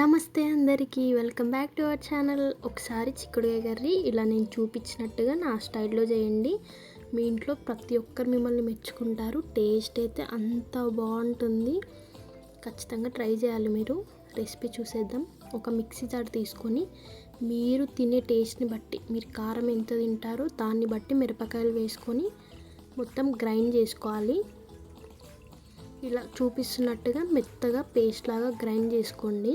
నమస్తే అందరికీ welcome back to our channel. ఒకసారి చిక్కుడుకాయ కర్రీ ఇలా నేను చూపించినట్టుగా నా స్టైల్లో చేయండి. మీ ఇంట్లో ప్రతి ఒక్కరు మిమ్మల్ని మెచ్చుకుంటారు. టేస్ట్ అయితే అంత బాగుంటుంది. ఖచ్చితంగా ట్రై చేయాలి మీరు. రెసిపీ చూసేద్దాం. ఒక మిక్సీ జార్ తీసుకొని మీరు తినే టేస్ట్ని బట్టి మీరు కారం ఎంత తింటారో దాన్ని బట్టి మిరపకాయలు వేసుకొని మొత్తం గ్రైండ్ చేసుకోవాలి. ఇలా చూపిస్తున్నట్టుగా మెత్తగా పేస్ట్ లాగా గ్రైండ్ చేసుకోండి.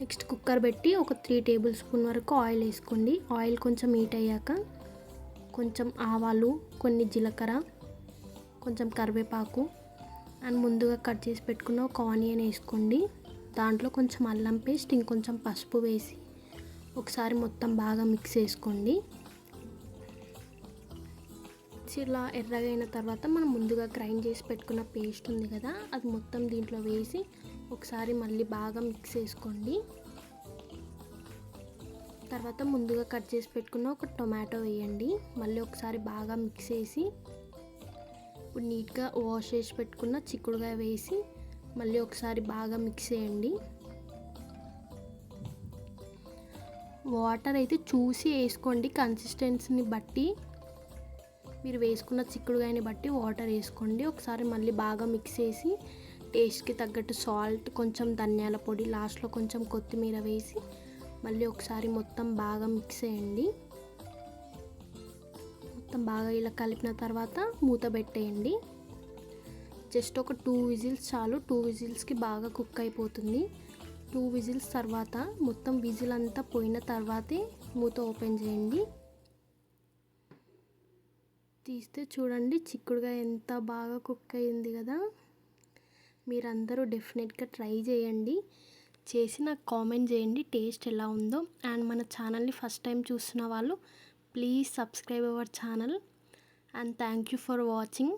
నెక్స్ట్ కుక్కర్ పెట్టి ఒక త్రీ టేబుల్ స్పూన్ వరకు ఆయిల్ వేసుకోండి. ఆయిల్ కొంచెం హీట్ అయ్యాక కొంచెం ఆవాలు కొన్ని జీలకర్ర కొంచెం కరివేపాకు అండ్ ముందుగా కట్ చేసి పెట్టుకున్న ఒక ఆనియన్ వేసుకోండి. దాంట్లో కొంచెం అల్లం పేస్ట్ ఇంకొంచెం పసుపు వేసి ఒకసారి మొత్తం బాగా మిక్స్ చేసుకోండి. ఇలా ఎర్రగా అయిన తర్వాత మనం ముందుగా గ్రైండ్ చేసి పెట్టుకున్న పేస్ట్ ఉంది కదా అది మొత్తం దీంట్లో వేసి ఒకసారి మళ్ళీ బాగా మిక్స్ చేసుకోండి. తర్వాత ముందుగా కట్ చేసి పెట్టుకున్న ఒక టొమాటో వేయండి. మళ్ళీ ఒకసారి బాగా మిక్స్ చేసి ఇప్పుడు నీట్గా వాష్ చేసి పెట్టుకున్న చిక్కుడుగా వేసి మళ్ళీ ఒకసారి బాగా మిక్స్ చేయండి. వాటర్ అయితే చూసి వేసుకోండి కన్సిస్టెన్సీని బట్టి. మీరు వేసుకున్న చిక్కుడుగాయని బట్టి వాటర్ వేసుకోండి. ఒకసారి మళ్ళీ బాగా మిక్స్ చేసి టేస్ట్కి తగ్గట్టు సాల్ట్ కొంచెం ధనియాల పొడి లాస్ట్లో కొంచెం కొత్తిమీర వేసి మళ్ళీ ఒకసారి మొత్తం బాగా మిక్స్ చేయండి. మొత్తం బాగా ఇలా కలిపిన తర్వాత మూత పెట్టేయండి. జస్ట్ ఒక టూ విజిల్స్ చాలు. టూ విజిల్స్కి బాగా కుక్ అయిపోతుంది. టూ విజిల్స్ తర్వాత మొత్తం విజిల్ అంతా పోయిన తర్వాతే మూత ఓపెన్ చేయండి. తీస్తే చూడండి చిక్కుడుగా ఎంత బాగా కుక్ అయింది కదా. మీరందరూ డెఫినెట్గా ట్రై చేయండి. చేసి నాకు కామెంట్ చేయండి టేస్ట్ ఎలా ఉందో. అండ్ మన ఛానల్ని ఫస్ట్ టైం చూస్తున్న వాళ్ళు please subscribe our channel. And thank you for watching.